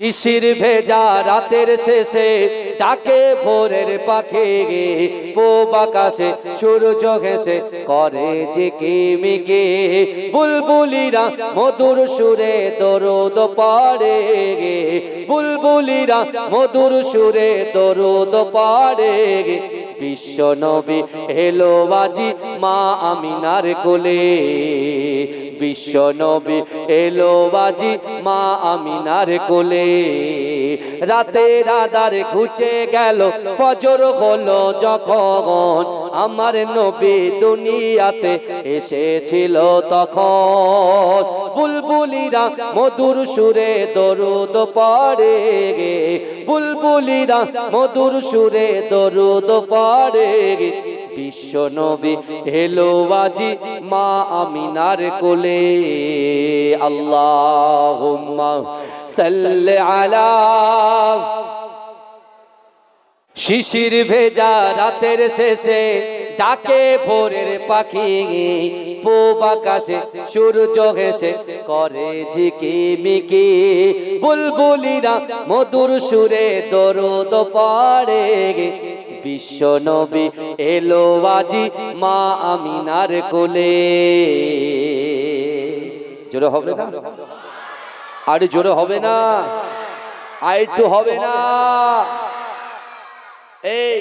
শিশির ভেজা রাতের শেষে ডাকে ভোরের পাখি। গে পূব আকাশে সূর্য ঘেসে করে যে কিমিকে বুলবুলিরা মধুর সুরে দরুদ পাড়ে গে। বুলবুলিরা মধুর সুরে দরুদ পাড়ে গে। বিশ্ব নবী এলো বাজি মা আমিনার কোলে। বিশ্ব নবী এলো বাজি মা আমিনার কোলে। রাতে রাদার ঘুচে গেল, ফজর হলো যখন আমার নবী দুনিয়াতে এসেছিল তখন। বুলবুলিরা মধুর সুরে দরুদ পড়ে গে। বুলবুলিরা মধুর সুরে দরুদ পড়ে গে। বিশ্ব নবী এলো বাজি মা আমিনার কোলে, আল্লাহুম্মা সাল্লি আলা শিশির ভেজা রাতের শেষে ডাকে ভোরের পাখি, পূব আকাশে সূর্য ঘেসে করে ঝিকি মিকি। বুলবুলিরা মধুর সুরে দরুদ গে বিশ্ব নবী এলো আজি মা আমিনার কোলে। জোরে হবে না? আর জোরে হবে না। আর একটু হবে না। এই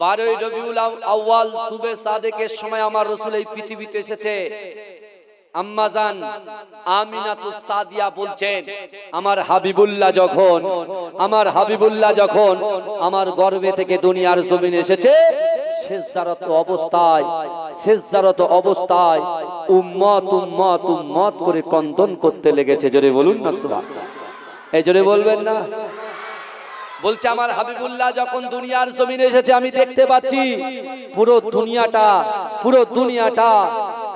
বারোই রবিউল আউয়াল সুবে সাদেকের সময় আমার রসুল এই পৃথিবীতে এসেছে। আম্মাজান আমিনাতুস সাদিয়া বলছেন, আমার হাবিবুল্লাহ যখন, আমার হাবিবুল্লাহ যখন আমার গর্ভে থেকে দুনিয়ার জমিন এসেছে, শেষদারত অবস্থায় শেষদারত অবস্থায় উম্মত উম্মত উম্মত করে কন্দন করতে লেগেছে। জোরে বলুন না এই জোরে বলবেন না। বলছে, আমার হাবিবুল্লাহ যখন দুনিয়ার জমিনে এসেছে, আমি দেখতে পাচ্ছি পুরো দুনিয়াটা পুরো দুনিয়াটা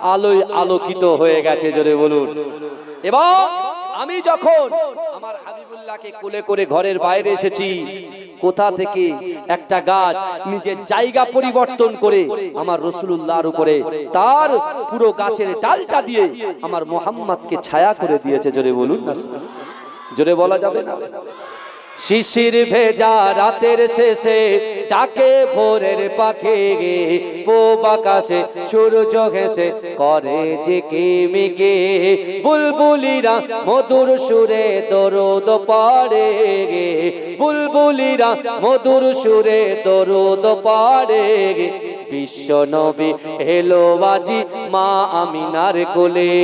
আলোয় আলোকিত হয়ে গেছে জোরে বলুন। এবং আমি যখন আমার হাবিবুল্লাহকে কোলে করে ঘরের বাইরে এসেছি কোথা থেকে একটা গাছ নিজের জায়গা পরিবর্তন করে আমার রসুল্লাহর উপরে তার পুরো গাছের ডালটা দিয়ে আমার মোহাম্মদকে ছায়া করে দিয়েছে জোরে বলুন। না জোরে বলা যাবে না। শিশির ভেজা রাতের শেষে ডাকে ভোরের পাখি। পূব আকাশে সূর্য ঘেসে করে যে কিমিকে বুলবুলিরা মধুর সুরে দরুদ গে বুলবুলিরা মধুর সুরে দরুদ গে বিশ্ব নবী এলো বাজি মা আমিনার কোলে।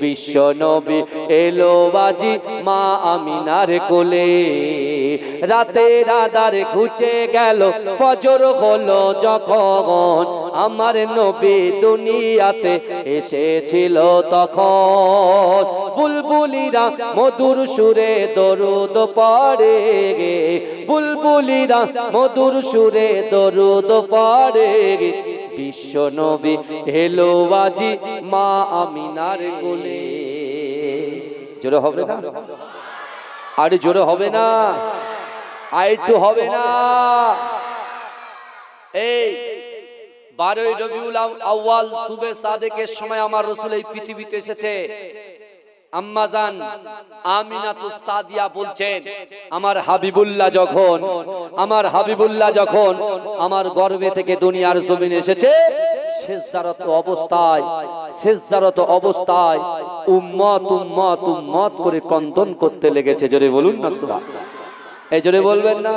বিশ্ব নবী এলো বাজি মা আমিনার কোলে। রাতে রাদার ঘুচে গেল, ফজর হলো যখন আমার নবী দুনিয়াতে এসেছিল তখন। বুলবুলিরা মধুর সুরে দরুদ পড়ে গে। বুলবুলিরা মধুর সুরে দরুদ পড়ে গে। বিশ্ব নবী হেলো বাজি মা আমিনার গোলে জোরে হবে না? আর জোরে হবে না। আর একটু হবে না। এই বারোই রবিউল আউ্বাল সুবে সাদেকের সময় আমার রসুল এই পৃথিবীতে এসেছে। আম্মাজান আমিনাতুস সাদিয়া বলছেন আমার হাবিবুল্লাহ যখন আমার হাবিবুল্লাহ যখন আমার গর্ভে থেকে দুনিয়ার জমিন এসেছে শেষদারত অবস্থায় শেষদারত অবস্থায় উম্মত উম্মত উম্মত করে কন্দন করতে লেগেছে। জোরে বলুন না সুবহান এই জোরে বলবেন না।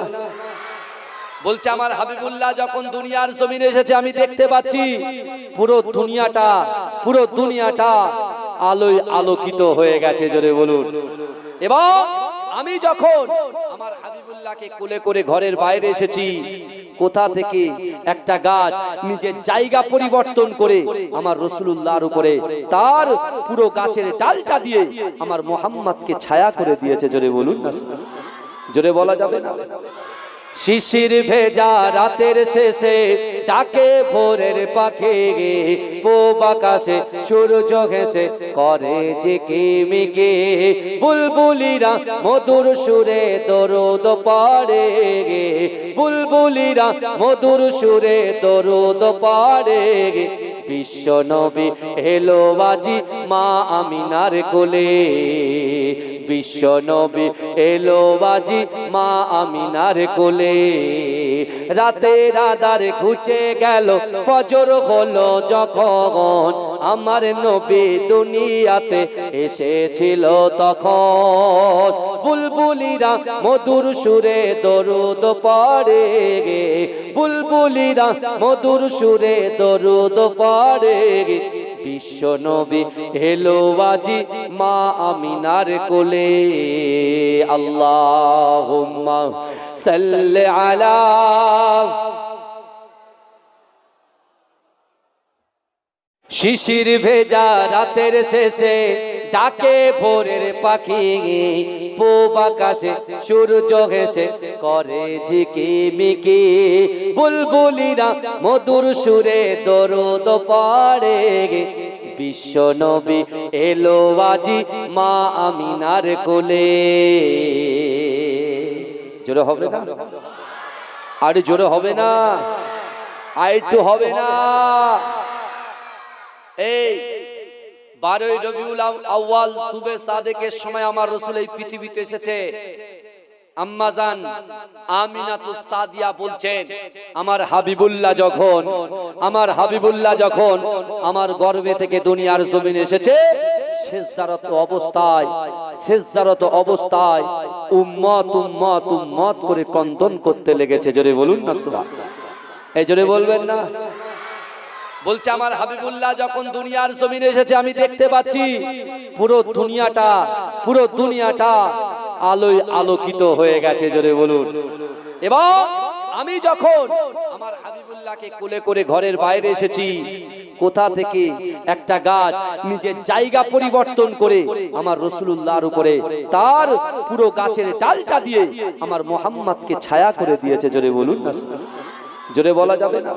বলছে আমার হাবিবুল্লাহ যখন দুনিয়ার জমিনে এসেছে আমি দেখতে পাচ্ছি পুরো দুনিয়াটা পুরো দুনিয়াটা আলোয় আলোকিত হয়ে গেছে জোরে বলুন। এবং আমি যখন আমার হাবিবুল্লাহকে কোলে করে ঘরের বাইরে এসেছি কোথা থেকে একটা গাছ নিজের জায়গা পরিবর্তন করে আমার রসুল্লাহর উপরে তার পুরো গাছের ডালটা দিয়ে আমার মোহাম্মদকে ছায়া করে দিয়েছে জোরে বলুন। জোরে বলা যাবে না। শিশির ভেজা রাতের শেষে ডাকে ভোরের পাখি। গে পূব আকাশে সূর্য ঘেসে করে যে কিমিকে বুলবুলিরা মধুর সুরে দরুদ পড়ে। গে বুলবুলিরা মধুর সুরে দরুদ পড়ে। গে বিশ্ব নবী এলো বাজি মা আমিনার কোলে। বিশ্ব নবী এলো বাজি মা আমিনার কোলে। রাতে রাদার ঘুচে গেল, ফজর হলো যখন আমার নবী দুনিয়াতে এসেছিল তখন। বুলবুলিরা মধুর সুরে দরুদ পড়ে গে। বুলবুলিরা মধুর সুরে দরুদ পড়ে গে। বিশ্ব নবী হেলো বাজি মা আমিনার কোলে। আল্লাহ সাল্লে আলা শিশির ভেজা রাতের শেষে ডাকে ভোরের পাখি পূব আকাশে, সূর্য ঘেসে করে ঝিকি মিকি। বুলবুলিরা মধুর সুরে দরদ পড়ে বিশ্ব নবী এলো আজি মা আমিনার কোলে। জোরে হবে না? আর জোরে হবে না? আর একটু হবে না? এই বারোই রবিউল আউ- আউয়াল সুবে সাদেকের সময় আমার রসুল এই পৃথিবীতে এসেছে। আম্মাজান সাদিয়া বলছেন, আমার হাবিবুল্লাহ যখন, আমার হাবিবুল্লাহ যখন আমার গর্ভে থেকে এসেছে, শেষদারত অবস্থায় শেষদারত অবস্থায় করে কন্দন করতে লেগেছে। জোরে বলুন না এই জোরে বলবেন না? বলছে, আমার হাবিবুল্লাহ যখন দুনিয়ার জমিনে এসেছে, আমি দেখতে পাচ্ছি পুরো দুনিয়াটা পুরো দুনিয়াটা আলোয় আলোকিত হয়ে গেছে, জোরে বলুন। এবং আমি যখন আমার হাবিবুল্লাহকে কোলে করে ঘরের বাইরে এসেছি, কোথা থেকে একটা গাছ নিজের জায়গা পরিবর্তন করে আমার রসুল্লাহর উপরে, তার পুরো গাছের ডালটা দিয়ে আমার মোহাম্মদকে ছায়া করে দিয়েছে, জোরে বলুন জোরে বলা যাবে না?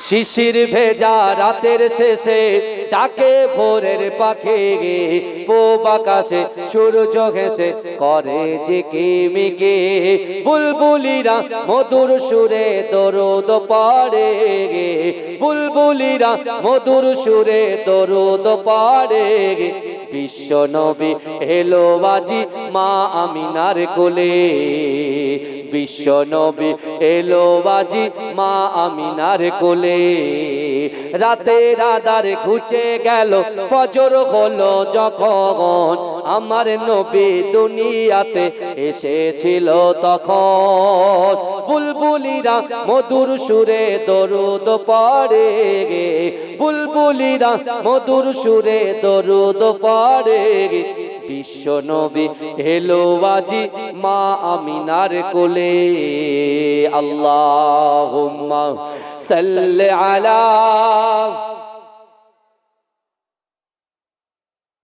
শিশির ভেজা রাতের শেষে ডাকে ভোরের পাখি। গে পূব আকাশে সূর্য ঘেসে করে যে মিকে। বুলবুলিরা মধুর সুরে দরদ পড়ে গে। বুলবুলিরা মধুর সুরে দরদ পড়ে গে। বিশ্ব নবী, এলো বাজি মা আমিনার কোলে। বিশ্ব নবী, এলো বাজি মা আমিনার কোলে। রাতে রাদার ঘুচে গেল, ফজর হলো যখন আমার নবী দুনিয়াতে এসেছিল তখন। বুলবুলিরা মধুর সুরে দরুদ পড়ে গে। বুলবুলিরা মধুর সুরে দরুদ পড়ে গে। বিশ্ব নবী হেলো বাজি মা আমিনার কোলে। আল্লাহুম্মা সাল্লি আলা